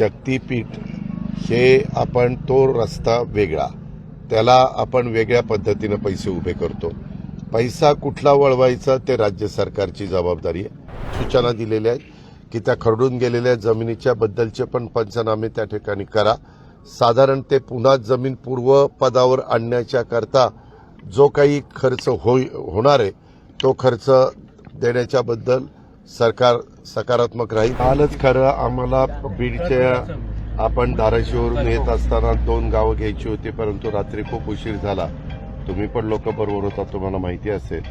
शक्तीपीठ हे आपण तो रस्ता वेगळा. त्याला आपण वेगळ्या पद्धतीनं पैसे उभे करतो. पैसा कुठला वळवायचा ते राज्य सरकारची जबाबदारी आहे. सूचना दिलेल्या आहेत की त्या खरडून गेलेल्या जमिनीच्या बद्दलचे पण पंचनामे त्या ठिकाणी करा. साधारण ते पुन्हा जमीन पूर्व पदावर आणण्याच्या करता जो काही खर्च होई होणार आहे तो खर्च देण्याच्याबद्दल सरकार सकारात्मक राहील. कालच खरं आम्हाला बीडच्या आपण धाराशिवरून येत असताना दोन गावं घ्यायची होती परंतु रात्री खूप उशीर झाला. तुम्ही पण लोक बरोबर होता तुम्हाला माहिती असेल.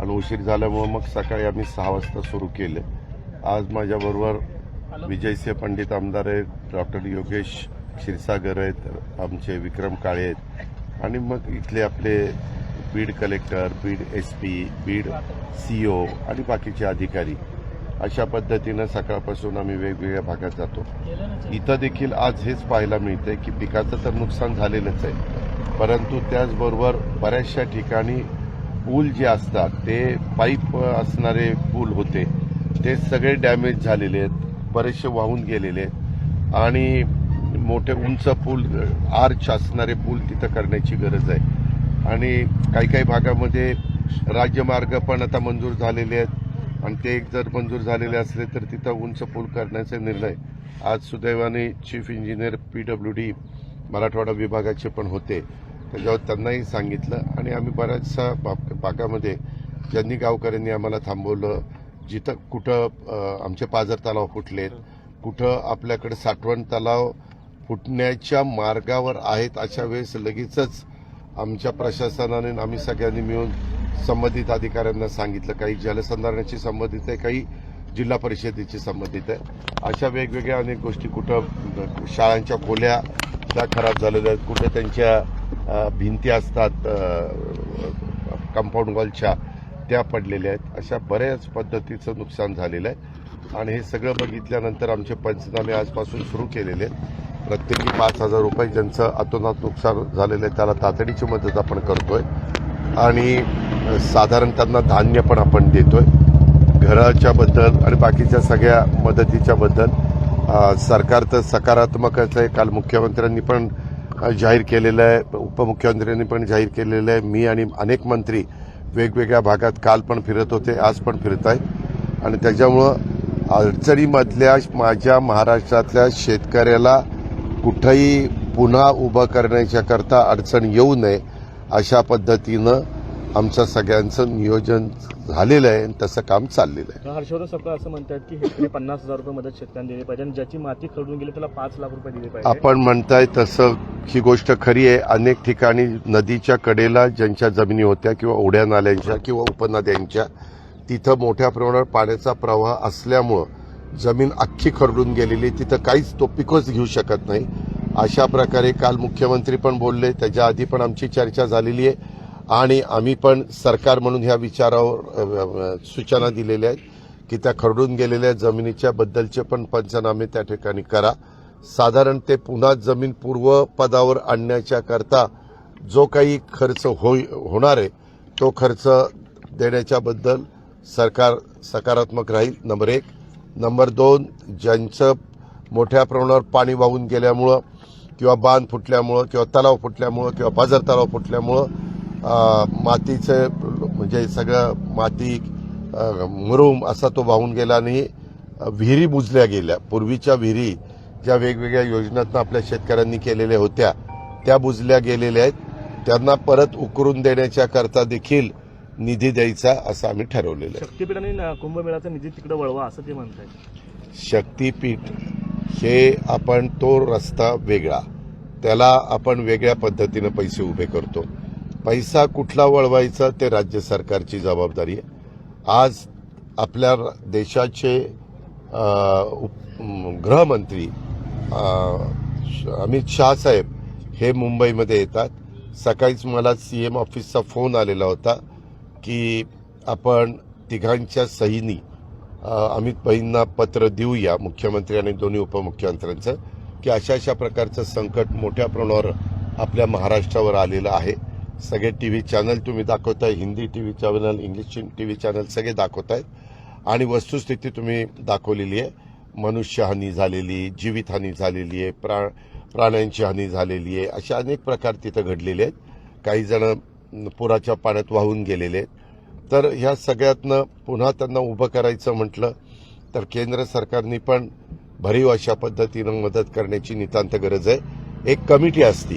आणि उशीर झाल्यामुळे मग सकाळी आम्ही सहा वाजता सुरू केले. आज माझ्याबरोबर विजयसिंह पंडित आमदार आहेत डॉक्टर योगेश क्षीरसागर आहेत आमचे विक्रम काळे आहेत. आणि मग इथले आपले Beed collector Beed S P Beed C O बाकीचे अधिकारी. अशा पद्धतीनं सकाळपासून आम्ही वेगवेगळ्या भागात जातो. इथं देखील आज हेच पाहायला मिळतंय की पिकाचं तर नुकसान झालेलंच आहे. परंतु त्याचबरोबर बऱ्याचशा ठिकाणी पूल जे असतात ते पाईप असणारे पूल होते. ते सगळे डॅमेज झालेले आहेत बरेचसे वाहून गेलेले आहेत. आणि मोठे उंच पूल आर्च असणारे पूल तिथं करण्याची गरज आहे. आणि काही काही भागामध्ये राज्यमार्ग पण आता मंजूर झालेले आहेत. आणि ते एक जर मंजूर झालेले असले तर तिथं उंच पूल करण्याचा निर्णय आज सुदैवाने chief engineer P W D Marathwada विभागाचे पण होते. त्याच्यावर त्यांनाही सांगितलं आणि आम्ही बऱ्याचशा भाग- भागामध्ये ज्यांनी गावकऱ्यांनी आम्हाला थांबवलं जिथं कुठं आमचे पाझर तलाव फुटलेत कुठं आपल्याकडे साठवण तलाव फुटण्याच्या मार्गावर आहेत अशा वेळेस लगेचच आमच्या प्रशासनाने आम्ही सगळ्यांनी मिळून संबंधित अधिकाऱ्यांना सांगितलं काही जलसंधारणाशी संबंधित आहे काही जिल्हा परिषदेशी संबंधित आहे. अशा वेगवेगळ्या अनेक गोष्टी कुठं शाळांच्या खोल्या त्या खराब झालेल्या आहेत कुठं त्यांच्या भिंती असतात कंपाऊंड वॉलच्या त्या पडलेल्या आहेत. अशा बऱ्याच पद्धतीचं नुकसान झालेलं आहे. आणि हे सगळं बघितल्यानंतर आमचे पंचनामे आजपासून सुरू केलेले आहेत. प्रत्येकी पाच हजार रुपये ज्यांचं अतोनात नुकसान झालेलं आहे त्याला तातडीची मदत आपण करतोय. आणि साधारण त्यांना धान्य पण आपण देतोय. घराच्या बद्दल आणि बाकीच्या सगळ्या मदतीच्या बद्दल सरकार तर सकारात्मकच आहे काल मुख्यमंत्र्यांनी पण जाहीर केलेलं आहे उपमुख्यमंत्र्यांनी पण जाहीर केलेलं आहे. मी आणि अनेक मंत्री वेगवेगळ्या भागात काल पण फिरत होते आज पण फिरत आहे. आणि त्याच्यामुळं अडचणीमधल्या माझ्या महाराष्ट्रातल्या शेतकऱ्याला कुठंही पुन्हा उभं करण्याच्या करता अडचण येऊ नये अशा पद्धतीनं आमचं सगळ्यांचं नियोजन झालेलं आहे आणि तसं काम चाललेलं आहे. हर्षवर्धन सपकाळ असं म्हणतात की हेक्टरी पन्नास हजार रुपये मदत शेतकऱ्यांना दिली पाहिजे आणि ज्याची माती खरडून गेली त्याला पाच लाख रुपये दिले पाहिजे. आपण म्हणताय तसं ही गोष्ट खरी आहे. अनेक ठिकाणी नदीच्या कडेला ज्यांच्या जमिनी होत्या किंवा ओढ्या नाल्यांच्या किंवा उपनद्यांच्या तिथं मोठ्या प्रमाणावर पाण्याचा प्रवाह असल्यामुळं जमीन अख्खी खरडून गेलेली तिथं काहीच तो पिकच घेऊ शकत नाही. अशा प्रकारे काल मुख्यमंत्री पण बोलले त्याच्या आधी पण आमची चर्चा झालेली आहे आणि आम्ही पण सरकार म्हणून ह्या विचारावर सूचना दिलेल्या आहेत की त्या खरडून गेलेल्या जमिनीच्या बद्दलचे पण पंचनामे त्या ठिकाणी करा. साधारण ते पुन्हा जमीन पूर्व पदावर करता जो काही खर्च होई होणार आहे तो खर्च देण्याच्याबद्दल सरकार सकारात्मक राहील नंबर एक. नंबर दोन ज्यांचं मोठ्या प्रमाणावर पाणी वाहून गेल्यामुळं किंवा बांध फुटल्यामुळं किंवा तलाव फुटल्यामुळं किंवा पाझर तलाव फुटल्यामुळं मातीचं म्हणजे सगळं माती मुरुम असा तो वाहून गेला आणि विहिरी बुजल्या गेल्या. पूर्वीच्या विहिरी ज्या वेगवेगळ्या योजनातनं आपल्या शेतकऱ्यांनी केलेल्या होत्या त्या बुजल्या गेलेल्या आहेत. त्यांना परत उकरून देण्याच्या करता देखील निधी द्यायचा असं आम्ही ठरवलेलं आहे. कुंभमेळ्याचा निधी तिकडे वळवा असं ते म्हणतात शक्तीपीठ हे आपण तो रस्ता वेगळा. त्याला आपण वेगळ्या पद्धतीनं पैसे उभे करतो. पैसा कुठला वळवायचा ते राज्य सरकारची जबाबदारी आहे. आज आपल्या देशाचे उप- गृहमंत्री श- अमित शहा साहेब हे मुंबईमध्ये येतात. सकाळीच मला सी एम ऑफिसचा फोन आलेला होता की आपण तिघांच्या सहीनी अमित भाईंना पत्र देऊया मुख्यमंत्री आणि दोन्ही उपमुख्यमंत्र्यांचं की अशा अशा प्रकारचं संकट मोठ्या प्रमाणावर आपल्या महाराष्ट्रावर आलेलं आहे. सगळे टी व्ही चॅनल तुम्ही दाखवताय Hindi T V channel English T V channel सगळे दाखवतायत. आणि वस्तुस्थिती तुम्ही दाखवलेली आहे. मनुष्यहानी झालेली जीवितहानी झालेली आहे प्रा प्राण्यांची हानी झालेली आहे. अशा अनेक प्रकार तिथं घडलेले आहेत. काही जण पुराच्या पाण्यात वाहून गेलेले आहेत. तर ह्या सगळ्यातनं पुन्हा त्यांना उभं करायचं म्हटलं तर केंद्र सरकारने पण भरीव अशा पद्धतीनं मदत करण्याची नितांत गरज आहे. एक कमिटी असती.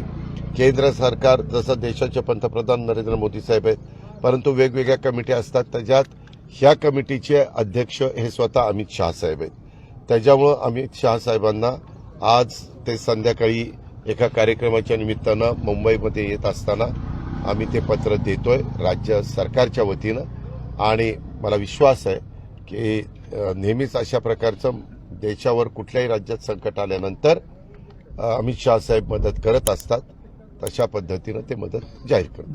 केंद्र सरकार जसं देशाचे पंतप्रधान नरेंद्र मोदी साहेब आहेत परंतु वेगवेगळ्या कमिटी असतात. त्याच्यात ह्या कमिटीचे अध्यक्ष हे स्वतः अमित शहा साहेब आहेत. त्याच्यामुळं अमित शहा साहेबांना आज ते संध्याकाळी एका कार्यक्रमाच्या निमित्तानं मुंबईमध्ये येत असताना आम्ही ते पत्र देतोय राज्य सरकारच्या वतीनं. आणि मला विश्वास आहे की नेहमीच अशा प्रकारचं देशावर कुठल्याही राज्यात संकट आल्यानंतर अमित शहा साहेब मदत करत असतात तशा पद्धतीनं ते मदत जाहीर करतात.